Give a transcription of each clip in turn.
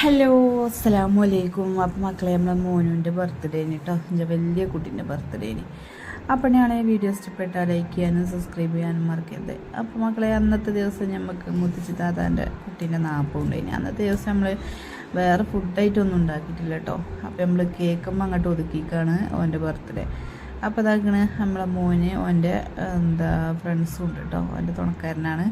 Hello അസ്സലാമു അലൈക്കും അപ്പം മക്കളെ നമ്മളെ മോനുവിന്റെ ബർത്ത്ഡേന് കേട്ടോ എന്റെ വലിയ കുട്ടീന്റെ ബർത്ത്ഡേന് അപ്പം ഞാൻ വീഡിയോ ഇഷ്ടപ്പെട്ടാൽ ലൈക്ക് ചെയ്യാനും സബ്സ്ക്രൈബ് ചെയ്യാനും മറക്കരുത്. അപ്പം മക്കളെ അന്നത്തെ ദിവസം നമുക്ക് മുത്തിച്ച് താത്താന്റെ കുട്ടീന്റെ നാപ്പം ഉണ്ടായിന്. അന്നത്തെ ദിവസം നമ്മൾ വേറെ ഫുഡായിട്ടൊന്നും ഉണ്ടാക്കിയിട്ടില്ല കേട്ടോ അപ്പം നമ്മൾ കേക്കുമ്പോൾ അങ്ങോട്ട് ഒതുക്കിക്കാണ് ഓന്റെ ബർത്ത്ഡേ അപ്പോൾ അതാക്കണ് നമ്മളെ മോന് ഓന്റെ എന്താ ഫ്രണ്ട്സും ഉണ്ട് കേട്ടോ ഓന്റെ തുണക്കാരനാണ്.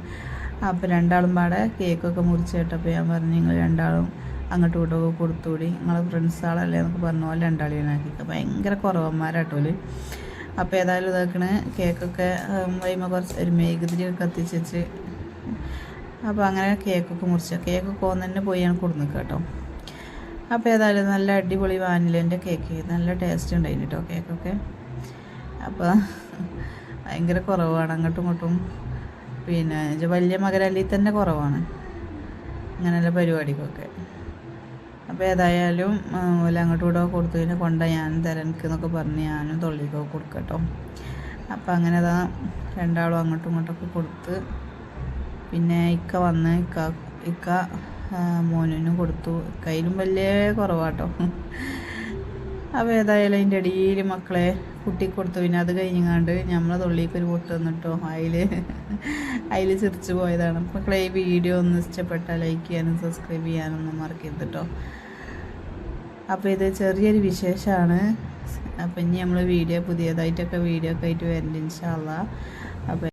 അപ്പോൾ രണ്ടാളും പാടെ കേക്കൊക്കെ മുറിച്ച് കേട്ടപ്പോൾ ഞാൻ പറഞ്ഞു നിങ്ങൾ രണ്ടാളും അങ്ങോട്ടും ഇങ്ങോട്ടൊക്കെ കൊടുത്തുകൂടി. നിങ്ങളെ ഫ്രണ്ട്സ് ആളല്ലേ എന്നൊക്കെ പറഞ്ഞ പോലെ രണ്ടാളി ആക്കിയിട്ട് ഭയങ്കര കുറവന്മാരാട്ടോൽ അപ്പോൾ ഏതായാലും ഇതാക്കണ്. കേക്കൊക്കെ വൈമ കുറച്ച് ഒരു മേഘതിരി കത്തിച്ച് വെച്ച്. അപ്പോൾ അങ്ങനെ കേക്കൊക്കെ മുറിച്ച. കേക്കൊക്കെ ഒന്ന് തന്നെ പോയാണ് കൊടുന്നു കേട്ടോ. അപ്പോൾ ഏതായാലും നല്ല അടിപൊളി വാനിലേന്റെ കേക്ക്. നല്ല ടേസ്റ്റ് ഉണ്ടായിരുന്നു കേട്ടോ കേക്കൊക്കെ. അപ്പോൾ ഭയങ്കര കുറവാണ് അങ്ങോട്ടും ഇങ്ങോട്ടും. പിന്നെ വലിയ മകരല്ലിൽ തന്നെ കുറവാണ്. അങ്ങനെയുള്ള പരിപാടിക്കൊക്കെ. അപ്പോൾ ഏതായാലും ഓല അങ്ങോട്ടും കൂടെ കൊടുത്തു. കഴിഞ്ഞാൽ കൊണ്ട ഞാൻ തരനക്ക് എന്നൊക്കെ പറഞ്ഞ് ഞാനും തൊള്ളിക്കോ കൊടുക്കട്ടോ. അപ്പം അങ്ങനെ അതാ രണ്ടാളും അങ്ങോട്ടും ഇങ്ങോട്ടൊക്കെ കൊടുത്ത് പിന്നെ ഇക്ക വന്ന് ഇക്ക ഇക്ക മോനും കൊടുത്തു. കയ്യിലും വലിയ കുറവാട്ടോ. അപ്പോൾ ഏതായാലും അതിന്റെ അടിയിൽ മക്കളെ കുട്ടി കൊടുത്തു പിന്നെ അത് കഴിഞ്ഞാണ്ട് നമ്മളെ തൊള്ളിക്ക് ഒരു പൊട്ട് തന്നിട്ടോ അതിൽ അതിൽ ചിരിച്ചു പോയതാണ്. മക്കളെ ഈ വീഡിയോ ഒന്ന് ഇഷ്ടപ്പെട്ടാൽ ലൈക്ക് ചെയ്യാനും സബ്സ്ക്രൈബ് ചെയ്യാനൊന്നും മറക്കരുത് കേട്ടോ അപ്പോൾ ഇത് ചെറിയൊരു വിശേഷമാണ് അപ്പം ഇനി നമ്മൾ വീഡിയോ പുതിയതായിട്ടൊക്കെ വീഡിയോ ഒക്കെ ആയിട്ട് വരുന്നുണ്ട് ഇൻഷാല്ല